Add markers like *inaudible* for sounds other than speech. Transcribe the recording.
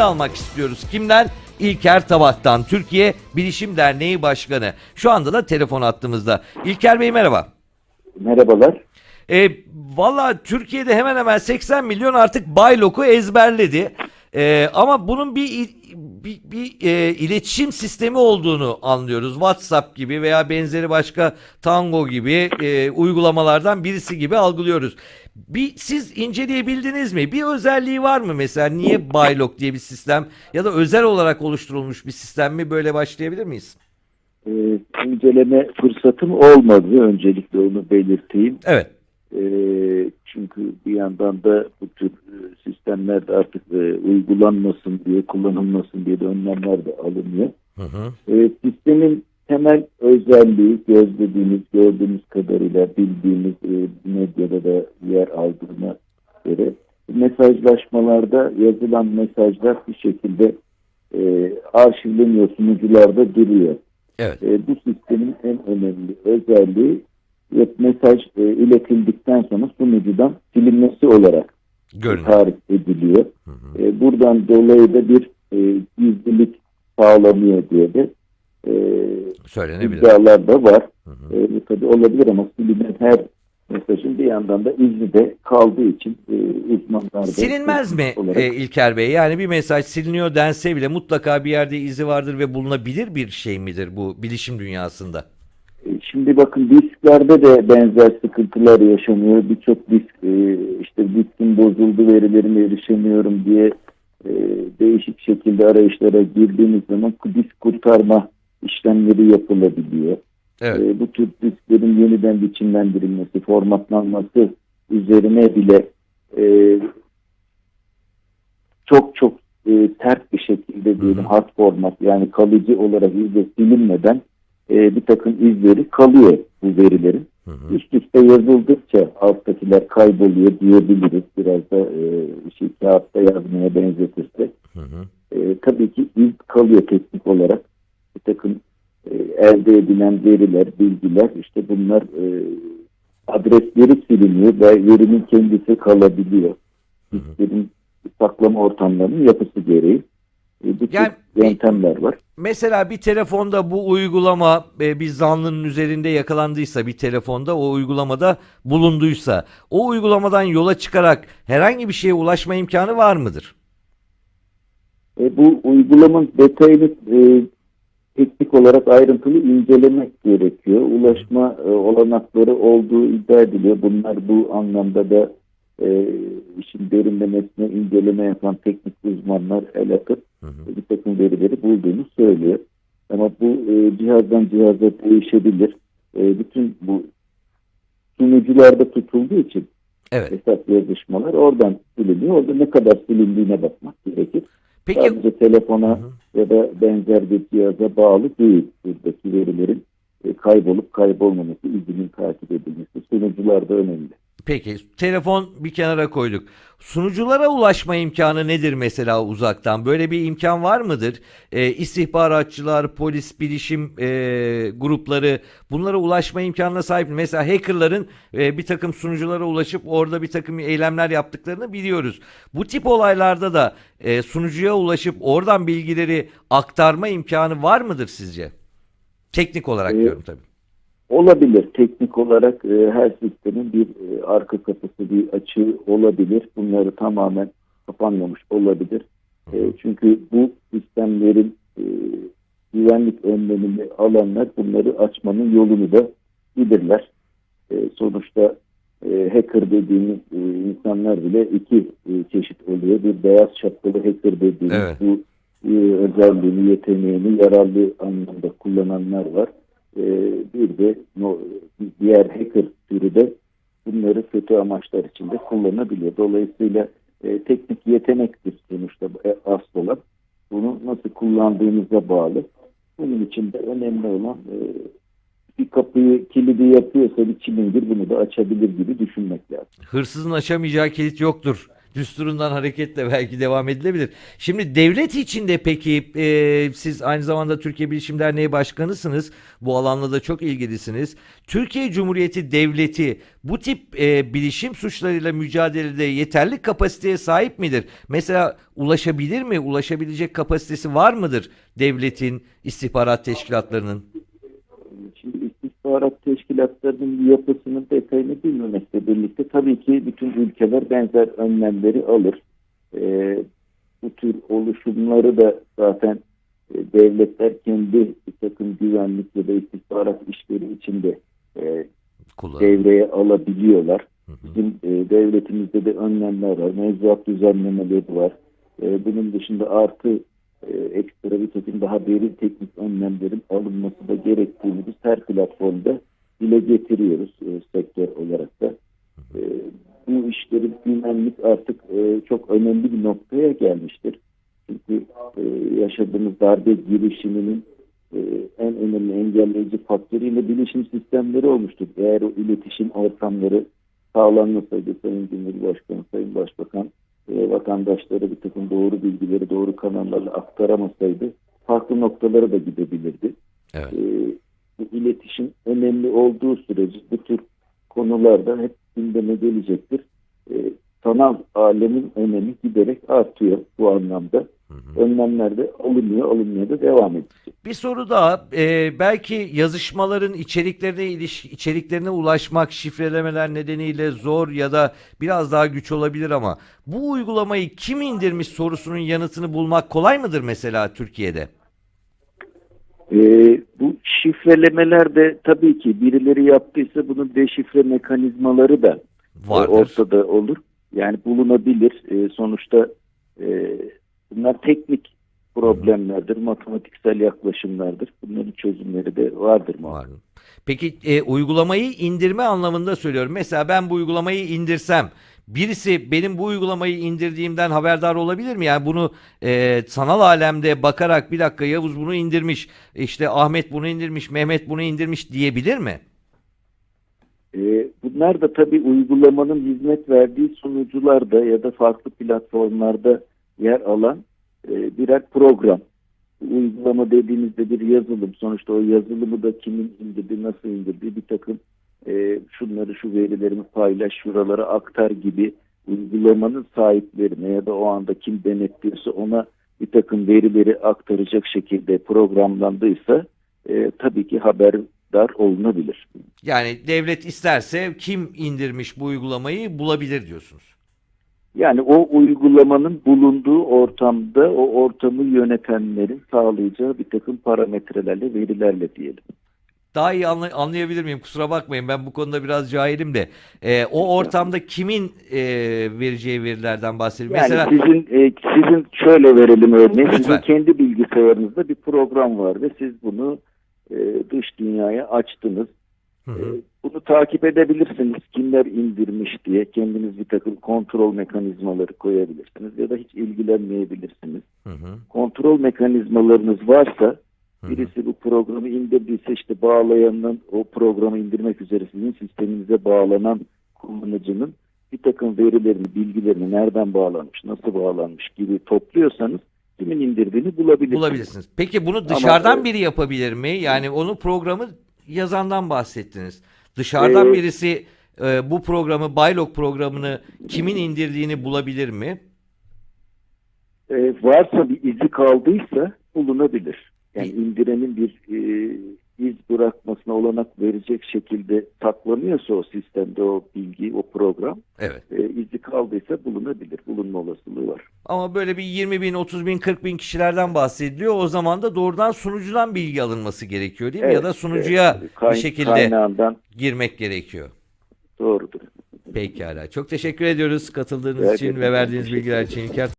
almak istiyoruz. Kimden? İlker Tabak'tan Türkiye Bilişim Derneği Başkanı. Şu anda da telefon attığımızda. İlker Bey merhaba. Merhabalar. E, Valla Türkiye'de hemen hemen 80 milyon artık Baylok'u ezberledi. E, ama bunun bir, bir, bir e, iletişim sistemi olduğunu anlıyoruz. WhatsApp gibi veya benzeri başka Tango gibi e, uygulamalardan birisi gibi algılıyoruz. Bir siz inceleyebildiniz mi? Bir özelliği var mı mesela? Niye Baylok diye bir sistem ya da özel olarak oluşturulmuş bir sistem mi? Böyle başlayabilir miyiz? Ee, inceleme fırsatım olmadı. Öncelikle onu belirteyim. Evet. Ee, çünkü bir yandan da bu tür e, sistemler de artık e, uygulanmasın diye, kullanılmasın diye de önlemler de alınıyor. Hı hı. Ee, sistemin temel özelliği gözlediğimiz, gördüğümüz kadarıyla bildiğimiz e, medyada da yer aldığına göre mesajlaşmalarda yazılan mesajlar bir şekilde e, arşivleniyor, sunucularda duruyor. Evet. E, bu sistemin en önemli özelliği ve mesaj e, iletildikten sonra sunucudan silinmesi olarak Görünüyor. tarif ediliyor. Hı hı. E, buradan dolayı da bir e, gizlilik sağlanıyor diye de e, Söylenebilir. iddialar da var. Hı hı. E, bu tabii olabilir ama silinen her mesajın bir yandan da izni de kaldığı için e, uzmanlar da Silinmez mi *laughs* olarak- e, İlker Bey? Yani bir mesaj siliniyor dense bile mutlaka bir yerde izi vardır ve bulunabilir bir şey midir bu bilişim dünyasında? E, Şimdi bakın disklerde de benzer sıkıntılar yaşanıyor. Birçok disk e, işte diskin bozuldu verilerime erişemiyorum diye e, değişik şekilde arayışlara girdiğimiz zaman disk kurtarma işlemleri yapılabiliyor. Evet. Bu tür disklerin yeniden biçimlendirilmesi, formatlanması üzerine bile çok çok sert bir şekilde diyelim hard format yani kalıcı olarak izle silinmeden e, bir takım izleri kalıyor bu verilerin. Hı hı. Üst üste yazıldıkça alttakiler kayboluyor diyebiliriz. Biraz da e, şey, kağıtta yazmaya benzetirsek. Hı hı. E, tabii ki iz kalıyor teknik olarak. Bir takım e, elde edilen veriler, bilgiler işte bunlar e, adresleri siliniyor ve verinin kendisi kalabiliyor. Hı hı. Saklama ortamlarının yapısı gereği. E, tür Yani bir- yöntemler var. Mesela bir telefonda bu uygulama e, bir zanlının üzerinde yakalandıysa bir telefonda o uygulamada bulunduysa o uygulamadan yola çıkarak herhangi bir şeye ulaşma imkanı var mıdır? E, bu uygulamanın detayını e, teknik olarak ayrıntılı incelemek gerekiyor. Ulaşma e, olanakları olduğu iddia ediliyor. Bunlar bu anlamda da e, işin derinlemesine inceleme yapan teknik uzmanlar el atıp Hı hı. bir takım verileri bulduğunu söylüyor. Ama bu e, cihazdan cihaza değişebilir. E, bütün bu sunucularda tutulduğu için Evet. hesap yazışmalar oradan siliniyor. Orada ne kadar silindiğine bakmak gerekir. Peki Sadece telefona Hı hı. ya da benzer bir cihaza bağlı değil. Buradaki verilerin e, kaybolup kaybolmaması, izinin takip edilmesi sunucularda önemli. Peki telefon bir kenara koyduk. Sunuculara ulaşma imkanı nedir mesela uzaktan? Böyle bir imkan var mıdır? Ee, istihbaratçılar, polis, bilişim e, grupları bunlara ulaşma imkanına sahip mi? Mesela hackerların e, bir takım sunuculara ulaşıp orada bir takım eylemler yaptıklarını biliyoruz. Bu tip olaylarda da e, sunucuya ulaşıp oradan bilgileri aktarma imkanı var mıdır sizce? Teknik olarak Ee, diyorum tabii. Olabilir. Teknik olarak e, her sistemin bir e, arka kapısı, bir açığı olabilir. Bunları tamamen kapanmamış olabilir. E, çünkü bu sistemlerin e, güvenlik önlemini alanlar bunları açmanın yolunu da bilirler. E, sonuçta e, hacker dediğimiz e, insanlar bile iki e, çeşit oluyor. Bir beyaz şapkalı hacker dediğimiz Evet. bu e, özelliğini, yeteneğini yararlı anlamda kullananlar var. E, bir de diğer hacker türü de bunları kötü amaçlar için de kullanabiliyor. Dolayısıyla e, teknik yetenektir sonuçta e, asıl olan. Bunu nasıl kullandığınıza bağlı. Bunun için de önemli olan e, bir kapıyı kilidi yapıyorsa bir çilingir bunu da açabilir gibi düşünmek lazım. Hırsızın açamayacağı kilit yoktur düsturundan hareketle belki devam edilebilir. Şimdi devlet içinde peki e, siz aynı zamanda Türkiye Bilişim Derneği Başkanısınız. Bu alanla da çok ilgilisiniz. Türkiye Cumhuriyeti Devleti bu tip e, bilişim suçlarıyla mücadelede yeterli kapasiteye sahip midir? Mesela ulaşabilir mi? Ulaşabilecek kapasitesi var mıdır devletin istihbarat teşkilatlarının? İstihbarat teşkilatlarının yapısının detayını bilmemekle birlikte tabii ki bütün ülkeler benzer önlemleri alır. Ee, bu tür oluşumları da zaten e, devletler kendi bir takım güvenlik ya da istihbarat işleri içinde e, devreye alabiliyorlar. Hı hı. Bizim e, devletimizde de önlemler var. Mevzuat düzenlemeleri var. E, bunun dışında artı e, ekstra bir takım daha derin teknik önlemlerin alınması da gerektiğini biz her platformda dile getiriyoruz e, sektör olarak da. E, bu işlerin güvenlik artık e, çok önemli bir noktaya gelmiştir. Çünkü e, yaşadığımız darbe girişiminin e, en önemli engelleyici faktörü yine bilişim sistemleri olmuştur. Eğer o iletişim ortamları sağlanmasaydı Sayın Cumhurbaşkanı, Sayın Başbakan e, vatandaşlara bir takım doğru bilgileri doğru kanallarla aktaramasaydı farklı noktalara da gidebilirdi. Evet. E, bu iletişim önemli olduğu sürece bu tür konularda hep gündeme gelecektir. E, sanal alemin önemi giderek artıyor bu anlamda. Hı hı. Önlemler de alınıyor, alınmaya da devam edecek. Bir soru daha. Ee, belki yazışmaların içeriklerine iliş içeriklerine ulaşmak şifrelemeler nedeniyle zor ya da biraz daha güç olabilir ama bu uygulamayı kim indirmiş sorusunun yanıtını bulmak kolay mıdır mesela Türkiye'de? Ee, bu şifrelemeler de tabii ki birileri yaptıysa bunun deşifre mekanizmaları da e, Vardır. ortada olur. Yani bulunabilir. E, sonuçta e, bunlar teknik problemlerdir, matematiksel yaklaşımlardır. Bunların çözümleri de vardır mı? Var. Peki e, uygulamayı indirme anlamında söylüyorum. Mesela ben bu uygulamayı indirsem birisi benim bu uygulamayı indirdiğimden haberdar olabilir mi? Yani bunu e, sanal alemde bakarak bir dakika Yavuz bunu indirmiş, işte Ahmet bunu indirmiş, Mehmet bunu indirmiş diyebilir mi? E, bunlar da tabii uygulamanın hizmet verdiği sunucularda ya da farklı platformlarda yer alan e, birer program. Uygulama dediğimizde bir yazılım. Sonuçta o yazılımı da kimin indirdi, nasıl indirdi, bir takım e, şunları şu verilerimi paylaş, şuralara aktar gibi uygulamanın sahiplerine ya da o anda kim denetliyorsa ona bir takım verileri aktaracak şekilde programlandıysa e, tabii ki haberdar olunabilir. Yani devlet isterse kim indirmiş bu uygulamayı bulabilir diyorsunuz. Yani o uygulamanın bulunduğu ortamda o ortamı yönetenlerin sağlayacağı bir takım parametrelerle, verilerle diyelim. Daha iyi anlay- anlayabilir miyim? Kusura bakmayın ben bu konuda biraz cahilim de. E, o ortamda kimin e, vereceği verilerden bahsediyorum. Yani Mesela sizin e, sizin şöyle verelim örneğin. Lütfen. Sizin kendi bilgisayarınızda bir program var ve siz bunu e, dış dünyaya açtınız. Hı E, hı. bunu takip edebilirsiniz. Kimler indirmiş diye kendiniz bir takım kontrol mekanizmaları koyabilirsiniz ya da hiç ilgilenmeyebilirsiniz. Hı hı. Kontrol mekanizmalarınız varsa. Birisi bu programı indirdiyse işte bağlayanın o programı indirmek üzere sizin sisteminize bağlanan kullanıcının bir takım verilerini, bilgilerini nereden bağlanmış, nasıl bağlanmış gibi topluyorsanız kimin indirdiğini bulabilirsiniz. Bulabilirsiniz. Peki bunu dışarıdan e, biri yapabilir mi? Yani onu programı yazandan bahsettiniz. Dışarıdan Ee, birisi e, bu programı, Baylog programını kimin indirdiğini bulabilir mi? Ee, varsa bir izi kaldıysa bulunabilir. Yani indirenin bir e, iz bırakmasına olanak verecek şekilde saklanıyorsa o sistemde o bilgi, o program Evet. e, izi kaldıysa bulunabilir. Bulunma olasılığı var. Ama böyle bir 20 bin, 30 bin, 40 bin kişilerden bahsediliyor. O zaman da doğrudan sunucudan bilgi alınması gerekiyor değil mi? ya Evet, da sunucuya evet. Kay- bir şekilde kaynağından girmek gerekiyor. doğrudur. Pekala. Çok teşekkür ediyoruz katıldığınız Rica için ve verdiğiniz bilgiler için.